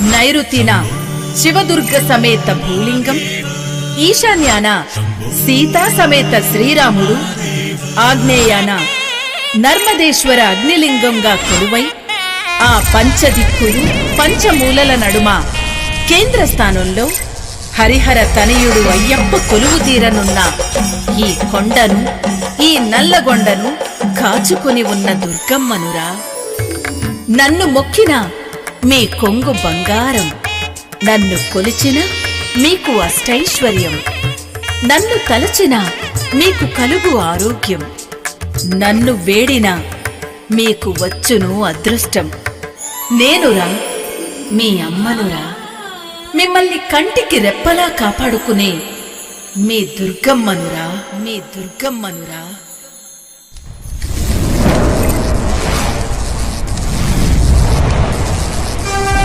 నైరుతిన శివదుర్గ సమేత భూలింగం ఈశాన్యాన సీతా సమేత శ్రీరాముడు ఆగ్నేయాన నర్మదేశ్వర అగ్నిలింగంగా కొలువై ఆ పంచదిక్కులు పంచమూలల నడుమ కేంద్ర స్థానంలో హరిహర తనయుడు అయ్యప్ప కొలువు తీరనున్న ఈ కొండను ఈ నల్లగొండను కాచుకుని ఉన్న దుర్గమ్మనురా. నన్ను మొక్కిన మీ కొంగు బంగారం. నన్ను కొలిచిన మీకు అష్టైశ్వర్యం. నన్ను తలచిన మీకు కలుగు ఆరోగ్యం. నన్ను వేడిన మీకు వచ్చును అదృష్టం. నేనురా మీ అమ్మనురా. మిమ్మల్ని కంటికి రెప్పలా కాపాడుకునే మీ దుర్గమ్మనురా మీ దుర్గమ్మనురా.